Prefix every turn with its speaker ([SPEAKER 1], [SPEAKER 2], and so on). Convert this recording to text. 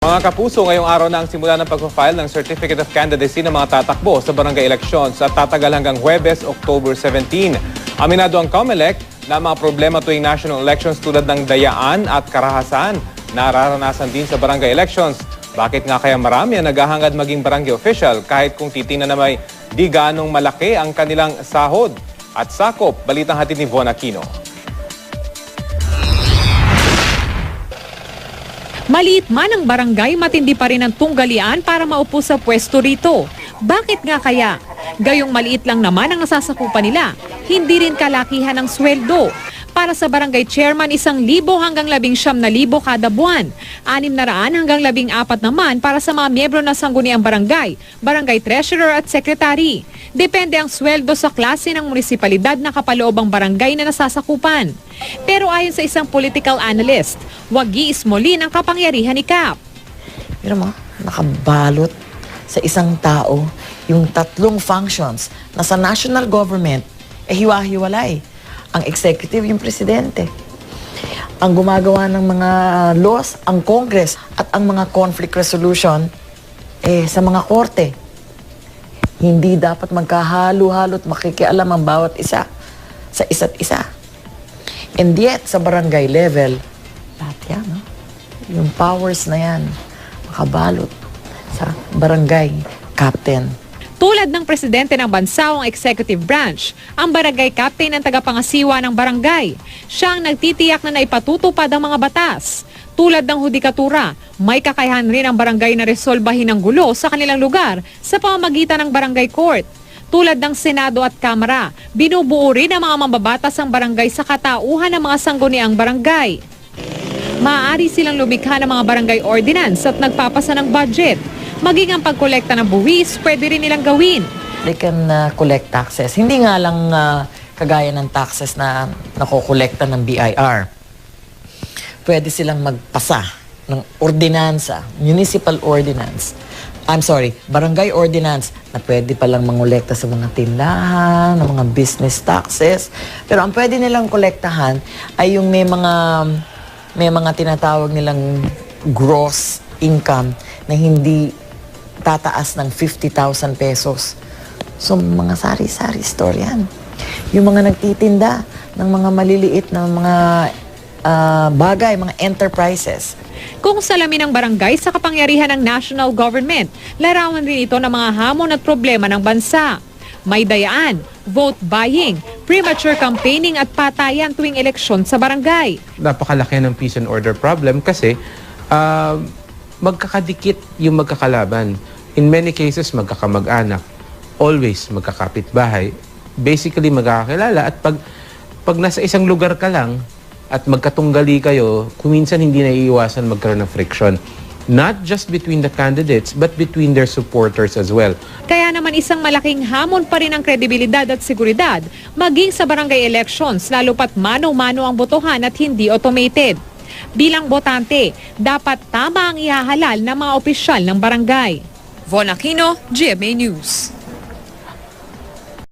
[SPEAKER 1] Mga kapuso, ngayong araw na ang simula ng pagpa-file ng Certificate of Candidacy ng mga tatakbo sa barangay elections at tatagal hanggang Huwebes, October 17. Aminado ang COMELEC na mga problema tuwing national elections tulad ng dayaan at karahasan nararanasan din sa barangay elections. Bakit nga kaya marami ang naghahangad maging barangay official kahit kung titingnan na may di ganong malaki ang kanilang sahod? At sakop, balitang hatid ni Von Aquino.
[SPEAKER 2] Maliit man ang barangay, matindi pa rin ang tunggalian para maupo sa pwesto rito. Bakit nga kaya? Gayong maliit lang naman ang nasasakupan nila. Hindi rin kalakihan ang sweldo. Para sa barangay chairman, isang libo hanggang labing siyam na libo kada buwan. Anim na raan hanggang labing apat naman para sa mga miyembro ng sangguniang barangay, barangay treasurer at secretary. Depende ang sweldo sa klase ng munisipalidad na kapaloob ang barangay na nasasakupan. Pero ayon sa isang political analyst, wag iismolin ang kapangyarihan ni Cap.
[SPEAKER 3] Pero mo, nakabalot sa isang tao yung tatlong functions na sa national government, eh hiwa-hiwalay. Ang executive, yung presidente. Ang gumagawa ng mga laws, ang Congress, at ang mga conflict resolution, eh, sa mga korte. Hindi dapat magkahalo-halo at makikialam ang bawat isa sa isa't isa. And yet, sa barangay level, lahat yan, no? yung powers na yan, makabalot sa barangay captain.
[SPEAKER 2] Tulad ng presidente ng bansa o ang executive branch, ang barangay captain ang tagapangasiwa ng barangay. Siya ang nagtitiyak na naipatutupad ang mga batas. Tulad ng hudikatura, may kakayahan rin ang barangay na resolbahin ang gulo sa kanilang lugar sa pamamagitan ng barangay court. Tulad ng Senado at Kamara, binubuo rin ang mga mambabatas ng barangay sa katauhan ng mga sangguniang barangay. Maaari silang lumikha ng mga barangay ordinance at nagpapasa ng budget. Maging ang pagkolekta ng buwis, pwede rin nilang gawin.
[SPEAKER 3] They can uh, collect taxes. Hindi nga lang uh, kagaya ng taxes na nakokolekta ng BIR. Pwede silang magpasa ng ordinansa, municipal ordinance. I'm sorry, barangay ordinance na pwede palang mangolekta sa mga tindahan, ng mga business taxes. Pero ang pwede nilang kolektahan ay yung may mga may mga tinatawag nilang gross income na hindi tataas ng 50,000 pesos. So, mga sari-sari store yan. Yung mga nagtitinda ng mga maliliit na mga ah, bagay, mga enterprises.
[SPEAKER 2] Kung salamin ng barangay sa kapangyarihan ng national government, larawan rin ito ng mga hamon at problema ng bansa. May dayaan, vote buying, premature campaigning at patayan tuwing eleksyon sa barangay.
[SPEAKER 4] napakalaki ng peace and order problem kasi uh, magkakadikit yung magkakalaban. In many cases, magkakamag-anak. Always magkakapit-bahay. Basically, magkakakilala. At pag, pag nasa isang lugar ka lang at magkatunggali kayo, kuminsan hindi naiiwasan magkaroon ng friction. Not just between the candidates, but between their supporters as well.
[SPEAKER 2] Kaya naman isang malaking hamon pa rin ang kredibilidad at seguridad maging sa barangay elections lalo pat mano-mano ang botohan at hindi automated. Bilang botante, dapat tama ang ihahalal ng mga opisyal ng barangay. Von Aquino, GMA News.